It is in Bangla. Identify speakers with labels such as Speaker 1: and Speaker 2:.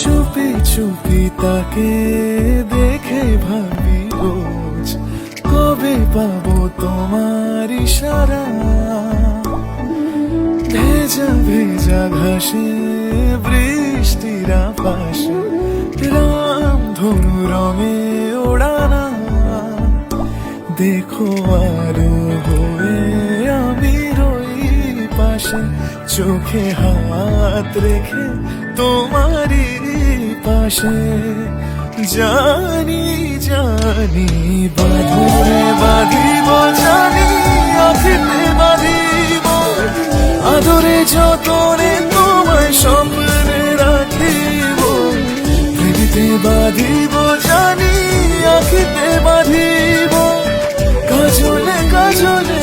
Speaker 1: চুপি চুপি তাকে দেখে ভাবি রোজ, কবে পাবো তোমার ইশারা ভেজা ভেজা ঘাসে, বৃষ্টির পাশে রাম ধনু রঙে ওড়ানা। দেখো আরও পাশে চোখে হাত রেখে তোমারই পাশে। জানি জানি, বাঁধরে বাঁধিব, জানি আখিতে বাঁধিব। আদরে যতনে তোমায় স্বপ্নে রাখিব। পৃথিবীতে বাঁধিব, জানি আখিতে বাঁধিব। কাজলে কাজলে